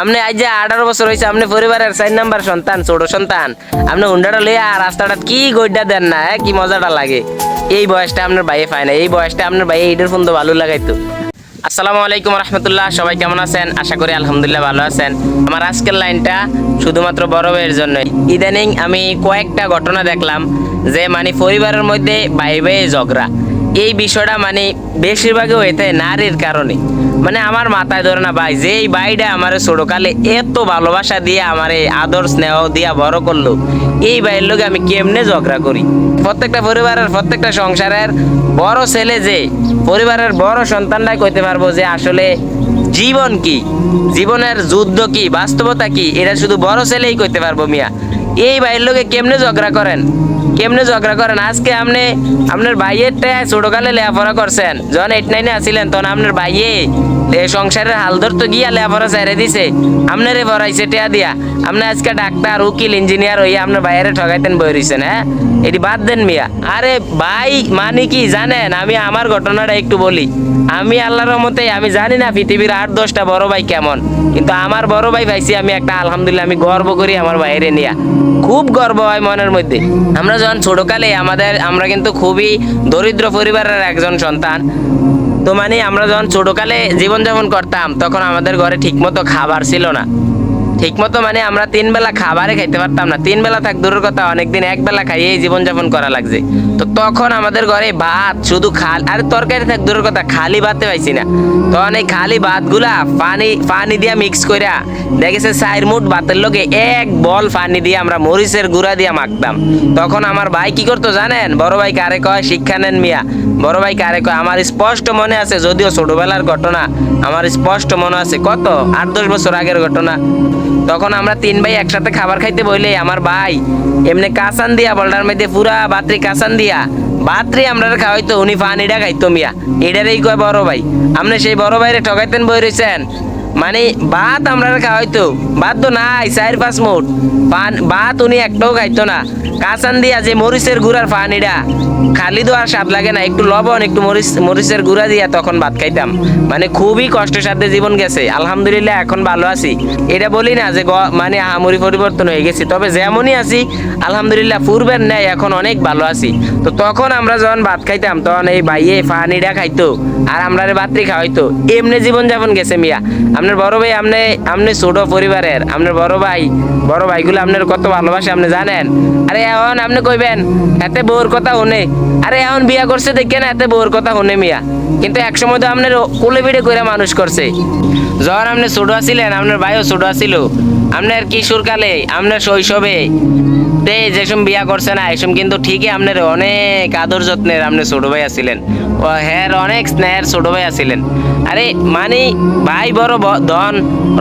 আপনি আজ যে আঠারো বছর হয়েছে আপনি পরিবারের চার নাম্বার সন্তান, ছোট সন্তান। আপনি হুন্ডাটা লইয়া রাস্তাটা কি গইডা দেন না হ্যাঁ? কি মজাটা লাগে। এই বয়সটা আপনার ভাইয়ে পায় না, এই বয়সটা আপনার ভাইয়ে এইটার ফোন তো ভালো লাগাইতো। আসসালামু আলাইকুম রহমতুল্লাহ, সবাই কেমন আছেন? আশা করি আলহামদুলিল্লাহ ভালো আছেন। আমার আজকের লাইনটা শুধুমাত্র বড় ভাইয়ের জন্য ইদানিং আমি কয়েকটা ঘটনা দেখলাম, যে মানে পরিবারের মধ্যে ভাই ভাই ঝগড়া। এই বিষয়টা মানে বেশিরভাগই হয়েছে নারীর কারণে। মানে আমার মাথায় ধরে না ভাই, যে এই ভাইটা আমার ছোটকালে এত ভালোবাসা দিয়ে আমার এই আদর স্নেহ দিয়া বড় করল, এই ভাইয়ের লোকে আমি কেমনে ঝগড়া করি? প্রত্যেকটা পরিবারের, প্রত্যেকটা সংসারের বড় ছেলে যে, পরিবারের বড় সন্তানরাই কইতে পারব যে আসলে জীবন কি? জীবনের যুদ্ধ কি? বাস্তবতা কি? এটা শুধু বড় ছেলেই কইতে পারব মিয়া। এই ভাইয়ের লোকে কেমনে ঝগড়া করেন? কেমনে ঝগড়া করেন? আজকে আপনি আপনার ভাইয়ের টায় ছোটকালে লেখাপড়া করছেন। যখন এইট নাইনে আসিলেন তখন আপনার ভাইয়ে সংসারের হাল ধরতো গিয়া লেখাপড়া ছেড়ে দিছে। আপনারে ভরাইছে টেয়া দিয়া। আপনি আজকে ডাক্তার, উকিল ইঞ্জিনিয়ার হইয়া আপনার বাইরে ঠগাইতেন বই রইছেন হ্যাঁ? এটি বাদ দেন মিয়া। আরে ভাই মানে কি জানেন? আমি আমার ঘটনাটা একটু বলি। আমি আল্লাহর মতে আমি জানি না পৃথিবীর আট, দশটা বড় ভাই কেমন, কিন্তু আমার বড় ভাই ভাইছি আমি একটা আলহামদুলিল্লাহ, আমি গর্ব করি আমার বাইরে নিয়া। খুব গর্ব হয় মনের মধ্যে। আমরা যখন ছোটকালে আমাদের, আমরা কিন্তু খুবই দরিদ্র পরিবারের একজন সন্তান। তো মানে আমরা যখন ছোটকালে জীবনযাপন করতাম, তখন আমাদের ঘরে ঠিকমতো খাবার ছিল না। ঠিকমতো মানে আমরা তিন বেলা খাবারে খাইতে পারতাম না। তিন বেলা থাক, দূরের কথা, অনেকদিন এক বেলা খাইয়েই জীবনযাপন করা লাগছে। তো তখন আমাদের ঘরে ভাত, শুধু খাল, আর তরকারি থাক, দূরের কথা, খালি ভাতে পাইছি না। তখন এই খালি ভাতগুলা পানি পানি দিয়া মিক্স কইরা দেখেছে চার মুঠ ভাতের লোকে এক বল পানি দিয়ে আমরা মরিচের গুঁড়া দিয়া মাখতাম। তখন আমার ভাই কি করতো জানেন? বড় ভাই কারে কয়, শিক্ষা নেন মিয়া। বড় ভাই কারে কয়, আমার স্পষ্ট মনে আছে, যদিও ছোটবেলার ঘটনা, আমার স্পষ্ট মনে আছে, কত? আট দশ বছর আগের ঘটনা। তখন আমরা তিন ভাই একসাথে খাবার খাইতে বইলে, আমার ভাই, এমনি কাসান দিয়া বলটার মধ্যে পুরা বাতরি কাসান দিয়া, বাতরি আমরা খাওয়াইতো, উনি ফান এটা খাইতো মিয়া। এটারেই কয় বড় ভাই আপনি সেই বড় ভাইরে ঠকাইতেন বই রয়েছেন মানে ভাত আমরা খাওয়াইতো ভাত তো নাই, চার, পাঁচ মুঠ। পান, ভাত উনি একটাও খাইতো না। কাঁচান দিয়া যে মরিচের গুড়ার পানিটা খালি তো আর স্বাদ লাগে না, একটু লবণ, একটু মরিচ, মরিচের গুঁড়া দিয়া তখন ভাত খাইতাম। মানে খুবই কষ্টের সাথে জীবন গেছে। আলহামদুলিল্লাহ এখন ভালো আছি। এটা বলি না যে মানে আমরি পরিবর্তন হয়ে গেছি। তবে যেমনই আছি, আলহামদুলিল্লাহ পূর্বের ন্যায় এখন অনেক ভালো আছি। তো তখন আমরা যখন ভাত খাইতাম, তখন এই ভাইয়ে পানিটা খাইতো। আর আমরা বাত্রি খাওয়াইতো। এমনি জীবন যাপন গেছে মিয়া। আপনার বড় ভাই আপনি আপনি ছোট পরিবারের আপনার বড় ভাই, বড় ভাইগুলো আপনার কত ভালোবাসে আপনি জানেন? আরে এখন আপনি কইবেন, এতে বউর কথা শুনে। আরে এখন বিয়া করছে দেখেন এতে বউর কথা শুনে মিয়া। কিন্তু এক সময় তো আপনার কোলে পিঠে করে মানুষ করছে। যখন আপনি ছোট আছিলেন, আপনার ভাইও ছোট আছিল। আপনার কিশোরকালে আপনার শৈশবে। তে বিয়া করছে না এসব কিন্তু ঠিকই আপনার অনেক আদর যত্নের আপনার ছোট ভাই আছিলেন। ও হ্যার অনেক স্নেহের ছোট ভাই আছিলেন। আরে মানে ভাই বড় ধন,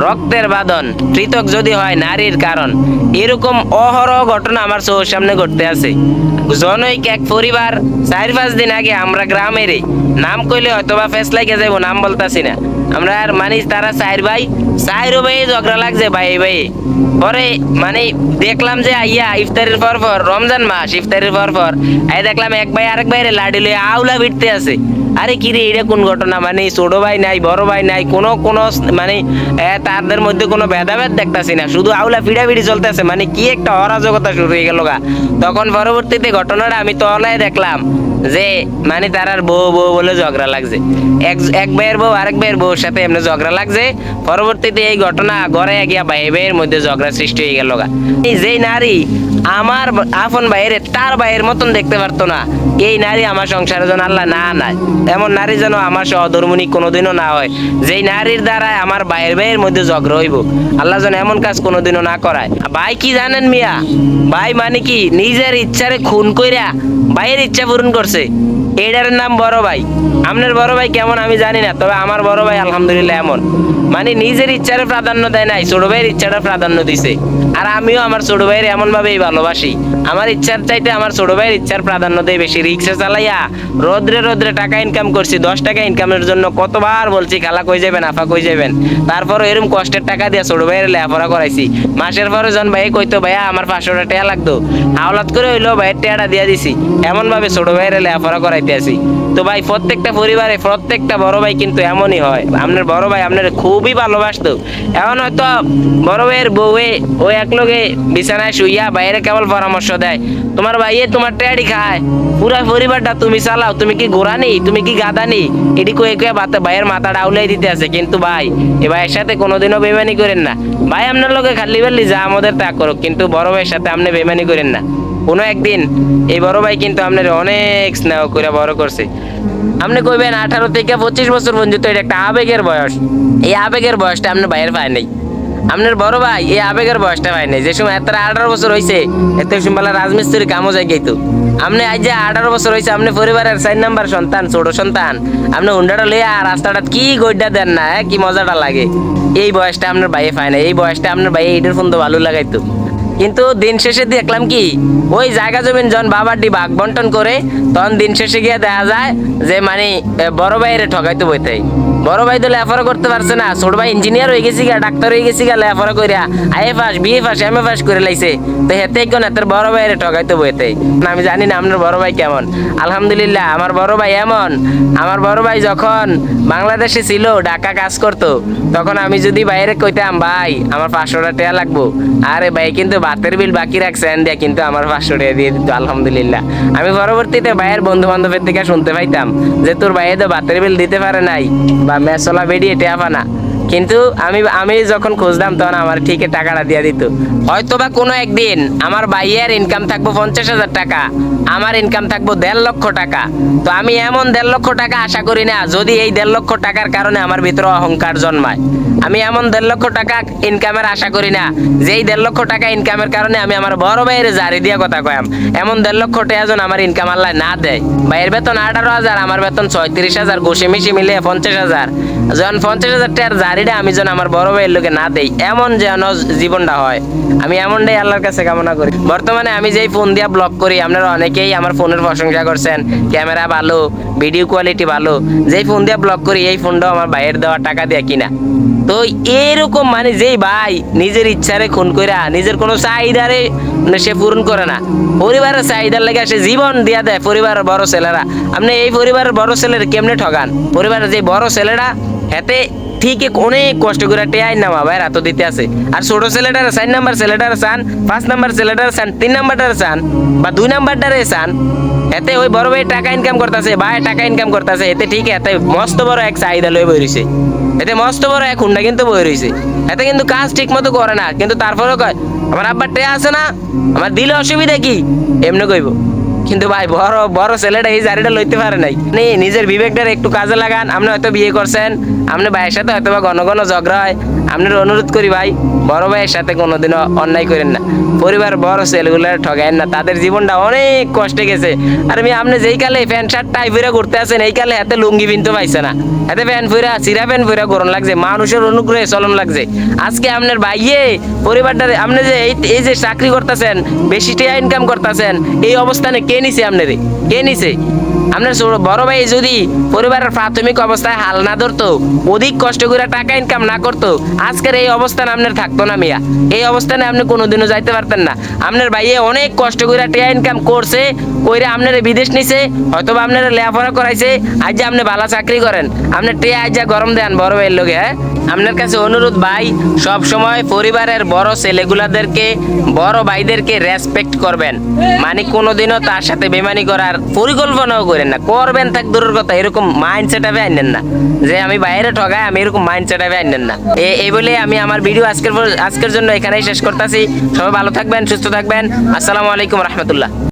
রক্তের বাদন পৃথক যদি হয় নারীর কারণ। এরকম অহরহ ঘটনা আমার চোখের সামনে ঘটতে আছে। জনৈক এক পরিবার, চার পাঁচ দিন আগে আমরা গ্রামের নাম কইলে হয়তো বা ফেস লাগে যাব নাম বলতাছি না। আমরা আর মানি তারা চার ভাই। চাইরো ভাই ঝগড়া লাগছে, ভাই ভাই। পরে মানে দেখলাম যে, আইয়া ইফতারের পর পর, রমজান মাস, ইফতারের পর পর, আই দেখলাম এক ভাই আরেক ভাইরে লাডি লয়ে আউলা ভিড়তে আছে। আরে কি রে, এটা কোন ঘটনা? মানে ছোট ভাই নাই, বড় ভাই নাই, কোনো কোনো মানে তাদের মধ্যে কোনো ভেদাভেদ দেখতাছি না, শুধু আউলা ফিড়াফিড়ি চলতেছে। মানে কি একটা অরাজকতা শুরু হয়ে গেল তখন পরবর্তীতে ঘটনাটা আমি তলায় দেখলাম। যে মানে তার আর বউ বউ বলে ঝগড়া লাগছে। এক এক ভাইয়ের বউ, আরেক ভাইয়ের বউর সাথে এমনি ঝগড়া লাগছে। পরবর্তীতে এই ঘটনা ঘরে গিয়া ভাই ভাইয়ের মধ্যে ঝগড়া সৃষ্টি হয়ে গেল যেই নারী আমার আপন ভাইয়ের, তার ভাইয়ের মতন দেখতে পারতো না। এই নারী আমার সংসারে যেন আল্লাহ না নাই এমন নারী যেন আমার সহধর্মণী কোনোদিনও না হয়। যেই নারীর দ্বারা আমার ভাইয়ের ভাইয়ের মধ্যে ঝগড়া হইব, আল্লাহ যেন এমন কাজ কোনোদিনও না করায়। ভাই কি জানেন মিয়া? ভাই মানে কি? নিজের ইচ্ছারে খুন কইরা ভাইয়ের ইচ্ছা পূরণ করছে। আছে এটার নাম বড় ভাই। আপনার বড় ভাই কেমন আমি জানি না, তবে আমার বড় ভাই আলহামদুলিল্লাহ এমন। মানে নিজের ইচ্ছারে প্রাধান্য দেয় নাই, ছোট ভাইয়ের ইচ্ছাটা প্রাধান্য দিছে। আর আমিও আমার ছোট ভাইয়ের এমন ভাবেই ভালোবাসি। আমার ইচ্ছার চাইতে আমার ছোট ভাইয়ের ইচ্ছার প্রাধান্য দেয় বেশি। রিক্সা চালাইয়া রোদ্রে রোদ্রে টাকা ইনকাম করছি, দশ টাকা ইনকামের জন্য কতবার বলছি, খালা কই যাবেন, আফা কই যাবেন? তারপর এরকম কষ্টের টাকা দিয়ে ছোট ভাইয়ের লেখাপড়া করাইছি। মাসের পরে জন ভাই কইতো, ভাইয়া, আমার পাঁচশোটা টাকা লাগতো। আওলাদ করে হইল ভাইয়ের টাকাটা দিয়ে দিছি। এমন ভাবে ছোট ভাইয়ের লেখাপড়া করাইতাম চালাইতে আছি। তো ভাই, প্রত্যেকটা পরিবারে প্রত্যেকটা বড় ভাই কিন্তু এমনই হয়। আপনার বড় ভাই আপনার খুবই ভালোবাসতো। এখন হয়তো বড় ভাইয়ের বউয়ে, ও একলগে বিছানায় শুইয়া বাইরে কেবল পরামর্শ দেয়, তোমার ভাইয়ে তোমার ট্যাডি খায়। পুরা পরিবারটা তুমি চালাও। তুমি কি গোড়ানি তুমি কি গাদানি এটি কয়ে কয়ে বাতা ভাইয়ের মাথা ডাউলাই দিতে আছে। কিন্তু ভাই, এ ভাইয়ের সাথে কোনোদিনও বেমানি করেন না। ভাই আপনার লোকে খালি বেললি যা আমাদের তা করুক, কিন্তু বড় ভাইয়ের সাথে আপনি বেমানি করেন না। কোনো একদিন এই বড় ভাই কিন্তু আপনার অনেক স্নেহ করে বড় করছে। আপনি কইবেন আঠারো থেকে পঁচিশ বছর পর্যন্ত এটা একটা আবেগের বয়স। এই আবেগের বয়সটা আপনার ভাইয়ের পায় নাই। আপনার বড় ভাই এই আবেগের বয়সটা পায় নাই। যে সময় এত আঠারো বছর হয়েছে এত সময় রাজমিস্ত্রির কামও যাই গেইতো। আপনি আজ যে আঠারো বছর হয়েছে আপনি পরিবারের চার নাম্বার সন্তান, ছোট সন্তান। আপনি হুন্ডাটা লইয়া রাস্তাটা কি গড্ডা দেন না হ্যাঁ? কি মজাটা লাগে? এই বয়সটা আপনার ভাইয়ে পায় না এই বয়সটা আপনার ভাই এইটার ফোন তো ভালো লাগাইতো। কিন্তু দিন শেষে দেখলাম কি, ওই জায়গা জমিন যখন বাবাটি ভাগ বন্টন করে তখন দিন শেষে গিয়ে দেখা যায় যে মানে বড় বাইরে ঠকাইতে বইতে। বড় ভাই তো লেফারা করতে পারছে না, ছোট ভাই ইঞ্জিনিয়ার হয়ে গেছি গা ডাক্তার হয়ে গেছি গা লেফারা কইরা IA pass BA pass M A pass করে লাইছে। তো হেতে কোন তোর বড় ভাইয়ের ঠকাইতে বইতে আমি জানি না আপনার বড় ভাই কেমন। আলহামদুলিল্লাহ, আমার বড় ভাই এমন। আমার বড় ভাই যখন বাংলাদেশে ছিল, ঢাকা কাজ করতো, তখন আমি যদি বাইরে কইতাম, ভাই, আমার পাঁচশো টাকা লাগবো। আরে ভাই, কিন্তু ভাতের বিল বাকি রাখছেন দিয়ে কিন্তু আমার পাঁচশো টাকা দিয়ে দিত, আলহামদুলিল্লাহ। আমি পরবর্তীতে ভাইয়ের বন্ধু বান্ধবের থেকে শুনতে পাইতাম যে, তোর ভাইয়ে তো ভাতের বিল দিতে পারে নাই। বা মেসলা বেরিয়ে টেয়া না কিন্তু আমি আমি যখন খুঁজতাম তখন আমার ঠিকই টাকাটা দিয়ে দিত। হয়তো বা কোনো একদিন আমার ভাইয়ের ইনকাম থাকব পঞ্চাশ হাজার টাকা, আমার ইনকাম থাকব দেড় লক্ষ টাকা। তো আমি এমন দেড় লক্ষ টাকা আশা করি না, যদি এই দেড় লক্ষ টাকার কারণে আমার ভিতরে অহংকার জন্মায়। আমি এমন দেড় লক্ষ টাকা ইনকামের আশা করি না যে এই দেড় লক্ষ টাকা ইনকামের কারণে আমি আমার বড় ভাইয়ের জারি দিয়া কথা কয়াম। এমন দেড় লক্ষ টাকা যেন আমার ইনকাম আল্লাহ না দেয়। ভাইয়ের বেতন আঠারো হাজার, আমার বেতন ছয়ত্রিশ হাজার গোসে মিশে মিলে পঞ্চাশ হাজার। যখন পঞ্চাশ হাজার টাকার জারিটা আমি যেন আমার বড় ভাইয়ের লোকে না দেই, এমন যেন জীবনটা হয়। আমি এমনটাই আল্লাহর কাছে কামনা করি। বর্তমানে আমি যেই ফোন দিয়া ব্লগ করি, আপনারা অনেকেই আমার ফোনের প্রশংসা করছেন ক্যামেরা ভালো ভিডিও কোয়ালিটি ভালো। যেই ফোন দিয়া ব্লগ করি, এই ফোনটাও আমার ভাইয়ের দেওয়া টাকা দিয়ে কিনা। তো এরকম মানে যেই ভাই নিজের ইচ্ছারে খুন কইরা, নিজের কোনো চাহিদারে সে পূরণ করে না। পরিবারের চাহিদার লেগে সে জীবন দিয়া দেয় পরিবারের বড় ছেলেরা। আপনি এই পরিবারের বড় ছেলের কেমনে ঠগান? পরিবারের যে বড় ছেলেরা হেতে ঠিকই অনেক কষ্ট করে টেয়াই নামা, ভাই রাত দিতে আছে। আর ছোট ছেলেটার চার নাম্বার ছেলেটার চান, পাঁচ নাম্বার ছেলেটার চান, তিন নাম্বারটার চান, বা দুই নাম্বারটারে চান, এতে ওই বড় ভাই টাকা ইনকাম করতেছে, ভাই টাকা ইনকাম করতেছে, এতে ঠিক এতে মস্ত বড় এক চাহিদা লয়ে বই রইছে। এতে মস্ত বড় এক হুন্ডা কিন্তু বই রইছে। এতে কিন্তু কাজ ঠিক মতো করে না, কিন্তু তারপরেও কয়, আমার আব্বার টে আছে না, আমার দিলে অসুবিধা কি? এমনি কইব। কিন্তু ভাই, বড় বড় ছেলেটা এই জারিটা লইতে পারে নাই। নিজের বিবেকটার একটু কাজে লাগান, আপনি হয়তো বিয়ে করছেন, আপনি ভাইয়ের সাথে হয়তো বা ঘন ঘন ঝগড়া হয়। আপনার অনুরোধ করি ভাই, বড় ভাইয়ের সাথে কোনোদিনও অন্যায় করেন না। পরিবার বড় ছেলেগুলোর ঠগায়েন না, তাদের জীবনটা অনেক কষ্টে গেছে। আর আমি, আপনি যেই কালে প্যান্ট শার্ট টাই ফুরে ঘুরতে আছেন, এই কালে হাতে লুঙ্গি পিনতে পাইছে না। হাতে প্যান্ট ফুরা চিরা প্যান্ট ফুরা গরম লাগছে, মানুষের অনুগ্রহে চলন লাগছে। আজকে আপনার ভাইয়ে পরিবারটা আপনি যে এই যে চাকরি করতেছেন, বেশি টাকা ইনকাম করতেছেন, এই অবস্থানে কে নিছে আপনার কে নিছে আপনার বড় ভাই যদি পরিবারের প্রাথমিক অবস্থায় হাল না ধরতো, অধিক কষ্ট করে টাকা ইনকাম না করতো, আজকের এই অবস্থান আপনার থাকতো না মিয়া। এই অবস্থানে আপনি কোনোদিনও যাইতে পারতেন না। আপনার ভাইয়ে অনেক কষ্ট করে টাকা ইনকাম করছে কইরা আপনার বিদেশ নিছে হয়তো বা আপনার লেখাপড়া করাইছে আজ আপনি ভালো চাকরি করেন। আপনি টিয়া আজ যা গরম দেন বড় ভাইয়ের লোকে হ্যাঁ? আপনার কাছে অনুরোধ, ভাই, সব সময় পরিবারের বড় ছেলেগুলাদেরকে, বড় ভাইদেরকে রেসপেক্ট করবেন। মানে কোনোদিনও তার সাথে বেমানি করার পরিকল্পনাও করেন না। করবেন থাক, দূরের কথা, এরকম মাইন্ড সেট আপে আনেন না। যে আমি বাইরে ঠগাই, আমি এরকম মাইন্ড সেট আপে আনেন না। এ- এই বলে আমি আমার ভিডিও আজকের আজকের জন্য এখানেই শেষ করতেছি। সবাই ভালো থাকবেন, সুস্থ থাকবেন। আসসালামু আলাইকুম রহমতুল্লাহ।